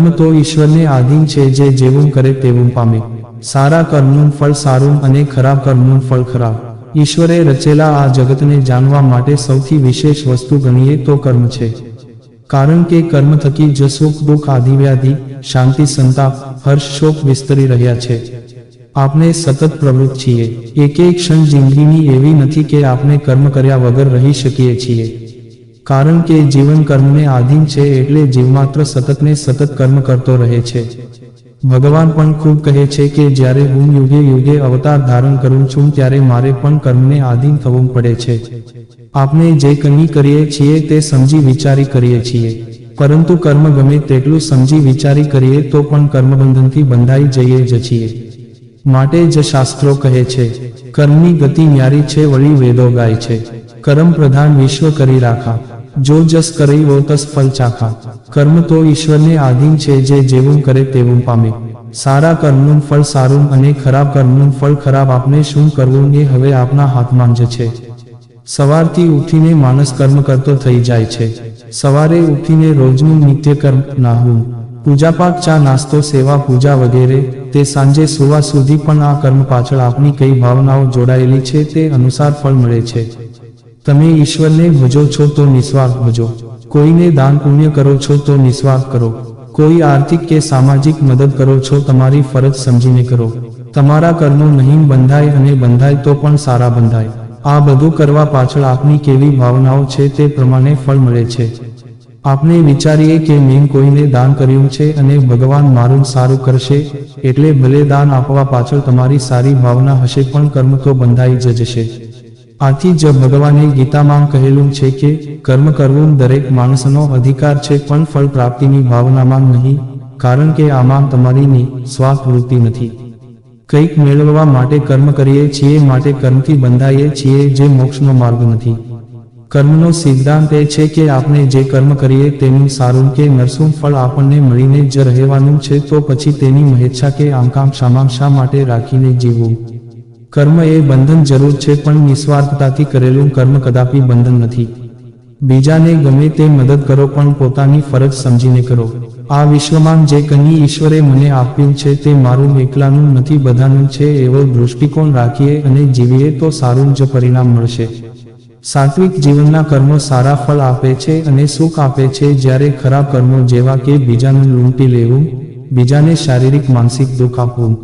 કર્મ તો ઈશ્વરને આધીન છે જે જેવું કરે તેવું પામે. સારા કર્મનું ફળ સારું અને ખરાબ કર્મનું ફળ ખરાબ. ઈશ્વરે રચેલા આ જગતને જાણવા માટે સૌથી વિશેષ વસ્તુ ગણીએ તો કર્મ છે. કારણ કે કર્મ થકી જ સુખ, દુઃખ આધિવ્યાધિ શાંતિ, સંતાપ, હર્ષ, શોક વિસ્તરી રહ્યા છે. આપણે સતત પ્રવૃત્ત છીએ. એક એક ક્ષણ જિંદગીની એવી નથી કે આપણે કર્મ કર્યા વગર રહી શકીએ છીએ. કારણ કે જીવન કર્મને આધીન છે એટલે જીવમાત્ર સતતને સતત કર્મ કરતો રહે છે. ભગવાન પણ ખૂબ કહે છે કે જ્યારે હું યુગે યુગે અવતાર ધારણ કરું છું ત્યારે મારે પણ કર્મને આધીન થવું પડે છે. આપણે જે કંઈ કરીએ છીએ તે સમજી વિચારી કરીએ છીએ. પરંતુ કર્મ ગમે તેટલું સમજી વિચારી કરીએ તો પણ કર્મબંધનથી બંધાઈ જઈએ જ છીએ. માટે જ શાસ્ત્રો કહે છે, કર્મની ગતિ ન્યારી છે, વળી વેદો ગાય છે. કર્મ પ્રધાન વિશ્વ કરી રાખા. જો જસ કરી વો તસ ફલ ચાખા. કર્મ તો ઈશ્વરને આધીન છે જે જેવું કરે તેવું પામે. સારા કર્મનું ફળ સારું અને ખરાબ કર્મનું ફળ ખરાબ આપને શું કરવું એ હવે આપના હાથમાં જ છે. સવારથી ઉઠીને માણસ કર્મ કરતો થઈ જાય છે. સવારે ઉઠીને રોજનું નિત્ય કર્મ નાહવું. પૂજાપાઠ, ચા, નાસ્તો, સેવા, પૂજા વગેરે, તે સાંજે સુવા સુધી પણ આ કર્મ પાછળ આપની કઈ ભાવનાઓ જોડાયેલી છે તે અનુસાર ફળ મળે છે. તમે ઈશ્વરને ભજો છો તો નિસ્વાર્થ ભજો. કોઈને દાન પુણ્ય કરો છો તો નિસ્વાર્થ કરો. કોઈ આર્થિક કે સામાજિક મદદ કરો છો તમારી ફરજ સમજીને કરો. તમારા કર્મો નહીં બંધાય અને બંધાય તો પણ સારા બંધાય. આ બધું કરવા પાછળ આપની કેવી ભાવનાઓ છે તે પ્રમાણે ફળ મળે છે. આપણે વિચારીએ કે મેં કોઈને દાન કર્યું છે અને ભગવાન મારું સારું કરશે, એટલે ભલે દાન આપવા પાછળ તમારી સારી ભાવના હશે પણ કર્મ તો બંધાઈ જશે. આથી જ ભગવાને ગીતામાં કહેલું છે કે કર્મ કરવું દરેક માણસનો અધિકાર છે, પણ ફળ પ્રાપ્તિની ભાવનામાં નહીં, કારણ કે આમાં તમારીની સ્વાકૃતિ નથી. કંઈક મેળવવા માટે કર્મ કરીએ છીએ, માટે કર્મથી બંધાઈએ છીએ જે મોક્ષનો માર્ગ નથી. કર્મનો સિદ્ધાંત એ છે કે આપણે જે કર્મ કરીએ તેનું સારું કે નરસું ફળ આપણને મળીને જ રહેવાનું છે, તો પછી તેની મહેચ્છા કે આકાંક્ષામાં શા માટે રાખીને જીવવું? કર્મ એ બંધન જરૂર છે પણ નિસ્વાર્થતાથી કરેલું કર્મ કદાપી બંધન નથી. બીજાને ગમે તે મદદ કરો પણ પોતાની ફરજ સમજીને કરો. આ વિશ્વમાં જે કંઈ ઈશ્વરે મને આપ્યું છે તે મારું એકલાનું નથી, બધાનું છે, એવો દૃષ્ટિકોણ રાખીએ અને જીવીએ તો સારું જ પરિણામ મળશે. સાત્વિક જીવનના કર્મો સારા ફળ આપે છે અને સુખ આપે છે જ્યારે ખરાબ કર્મો જેવા કે બીજાનું લૂંટી લેવું, બીજાને શારીરિક, માનસિક દુઃખ આપવું.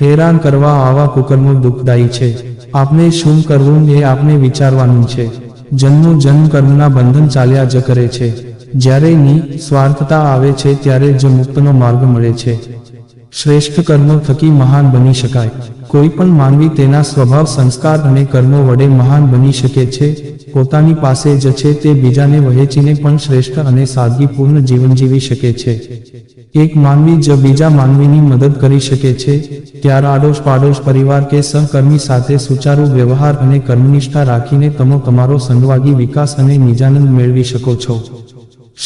હેરાન કરવા આવા કુકર્મો દુઃખદાયી છે. આપને શું કરવું એ આપને વિચારવાનું છે. જન્મો જન્મ કર્મના બંધન ચાલ્યા જ કરે છે. જ્યારે ની સ્વાર્થતા આવે છે ત્યારે જ મુક્તનો માર્ગ મળે છે. શ્રેષ્ઠ કર્મો થકી મહાન બની શકાય. કોઈ પણ માનવી તેના સ્વભાવ, સંસ્કાર અને કર્મો વડે મહાન બની શકે છે. પોતાની પાસે જ છે તે બીજાને વહેંચીને પણ શ્રેષ્ઠ અને સાદગીપૂર્ણ જીવન જીવી શકે છે. એક માનવી જ બીજા માનવીની મદદ કરી શકે છે. ત્યારે આડોશ પાડોશ પરિવાર કે સહકર્મી સાથે સુચારુ વ્યવહાર અને કર્મનિષ્ઠા રાખીને તમે તમારો સંવાગી વિકાસ અને નિજાનંદ મેળવી શકો છો.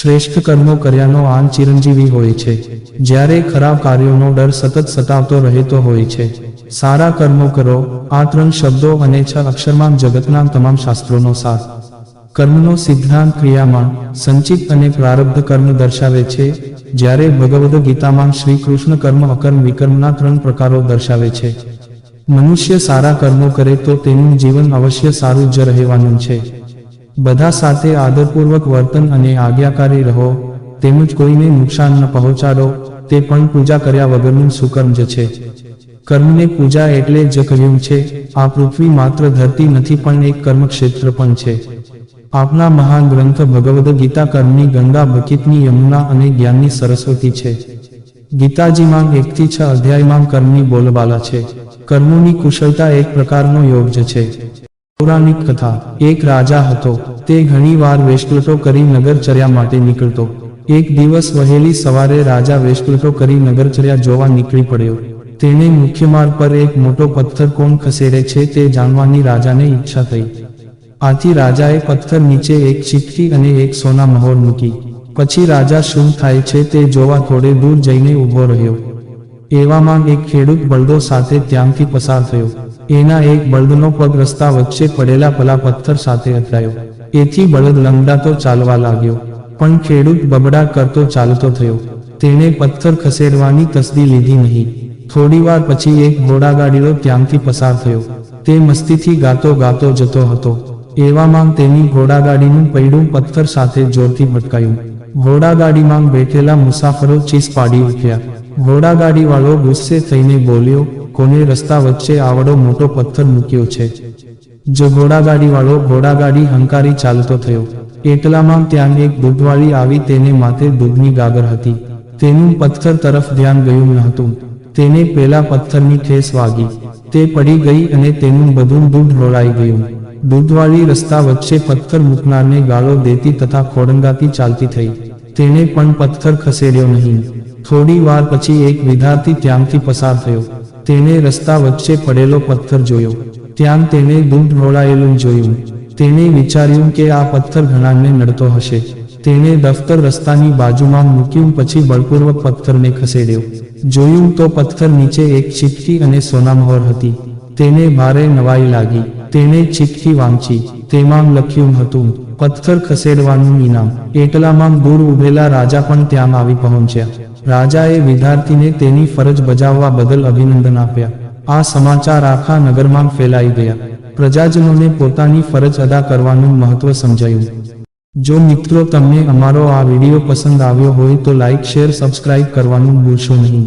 શ્રેષ્ઠ કર્મો કર્યાનો આન ચિરંજીવી હોય છે. જ્યારે ખરાબ કાર્યોનો ડર સતત સતાવતો રહેતો હોય છે. સારા કર્મો કરો આ ત્રણ શબ્દો અને છ અક્ષરમાં જગતના તમામ શાસ્ત્રોનો સાર. કર્મનો સિદ્ધાંત ક્રિયામાં સંચિત અને પ્રારબ્ધ કર્મ દર્શાવે છે. જ્યારે ભગવદ્ ગીતામાં શ્રી કૃષ્ણ કર્મ, અકર્મ, વિકર્મના ત્રણ પ્રકારો દર્શાવે છે. મનુષ્ય સારા કર્મો કરે તો તેનું જીવન અવશ્ય સારું જ રહેવાનું છે. બધા સાથે આદરપૂર્વક વર્તન અને આજ્ઞાકારી રહો, તેમજ કોઈને નુકસાન ન પહોંચાડો, તે પણ પૂજા કર્યા વગરનું સુકર્મ જ છે. કર્મને પૂજા એટલે જ કહ્યું છે, આ પૃથ્વી માત્ર ધરતી નથી પણ એક કર્મક્ષેત્ર પણ છે. આપના મહાન ગ્રંથ ભગવદ્ ગીતા કર્મની ગંગા બકિતની યમુના અને જ્ઞાનની સરસ્વતી છે. ગીતાજીમાં એકથી છ અધ્યાયમાં કર્મની બોલબાલા છે. કર્મોની કુશળતા એક પ્રકારનો યોગ છે. પૌરાણિક કથા, એક રાજા હતો, તે ઘણીવાર વેશકલટો કરી નગરચર્યા માટે નીકળતો. એક દિવસ વહેલી સવારે રાજા વેશકલટો કરી નગરચર્યા જોવા નીકળી પડ્યો. તેણે મુખ્ય માર્ગ પર એક મોટો પથ્થર કોણ ખસેડે છે તે જાણવાની રાજાને ઈચ્છા થઈ. આથી રાજાએ પથ્થર નીચે એક ચીઠી અને એક સોના મહોર મૂકી. પછી રાજા શું થાય છે તે જોવા થોડે દૂર જઈને ઊભો રહ્યો. એવામાં એક ખેડૂત બળદો સાથે ત્યાંથી પસાર થયો. એના એક બળદનો પગ રસ્તા વચ્ચે પડેલા પલા પથ્થર સાથે અથડાયો. એથી બળદ લંગડાતો ચાલવા લાગ્યો, પણ ખેડૂત બબડા કરતો ચાલતો થયો. તેણે પથ્થર ખસેડવાની તસદી લીધી નહીં. થોડીવાર પછી એક ઘોડાગાડીનો ત્યાંથી પસાર થયો. તે મસ્તીથી ગાતો ગાતો જતો હતો. એવામાં તેની ઘોડાગાડીનું પૈડું પથ્થર સાથે જોરથી ભટકાયું ઘોડાગાડીમાં બેઠેલા મુસાફરો ચીસ પાડી ઉઠ્યા. ઘોડાગાડીવાળો ગુસ્સે થઈને બોલ્યો, કોને રસ્તા વચ્ચે આવડો મોટો પથ્થર મૂક્યો છે? જો ઘોડાગાડીવાળો ઘોડાગાડી હંકારી ચાલતો થયો, એટલામાં ત્યાં એક દૂધવાળી આવી તેને માથે દૂધની ગાગર હતી. તેનું પથ્થર તરફ ધ્યાન ગયું ન હતું. તેને પેલા પથ્થરની ઠેસ વાગી. તે પડી ગઈ અને તેનું બધું દૂધ રોળાઈ ગયું. દૂધવાળી રસ્તા વચ્ચે પથ્થર મૂકનારને ગાળો દેતી તથા ખોડંગાતી ચાલતી થઈ. તેણે પણ પથ્થર ખસેડ્યો નહીં. થોડી વાર પછી એક વિદ્યાર્થી ત્યાંથી પસાર થયો. તેણે રસ્તા વચ્ચે પડેલો પથ્થર જોયો. ત્યાં તેણે દૂધ ઢોળાયેલું જોયું. તેણે વિચાર્યું કે આ પથ્થર ઘણાને નડતો હશે. તેણે દફતર રસ્તાની બાજુમાં મૂક્યું પછી બળપૂર્વક પથ્થરને ખસેડ્યો. જોયું તો પથ્થર નીચે એક ચીટકી અને સોનામહોર હતી. તેને ભારે નવાઈ લાગી. તેણે ચિઠ્ઠી વાંચી. તેમાં લખ્યું હતું, પથ્થર ખસેડવાનું ઇનામ એટલામાં દૂર ઉભેલા રાજા પણ ત્યાં આવી પહોંચ્યા. રાજાએ વિદ્યાર્થીને તેની ફરજ બજાવવા બદલ અભિનંદન આપ્યા. આ સમાચાર આખા નગરમાં ફેલાઈ ગયા. પ્રજાજનોને પોતાની ફરજ અદા કરવાનું મહત્વ સમજાયું. જો મિત્રો તમને અમારો આ વીડિયો પસંદ આવ્યો હોય તો લાઇક શેર, સબસ્ક્રાઇબ કરવાનું ભૂલશો નહીં.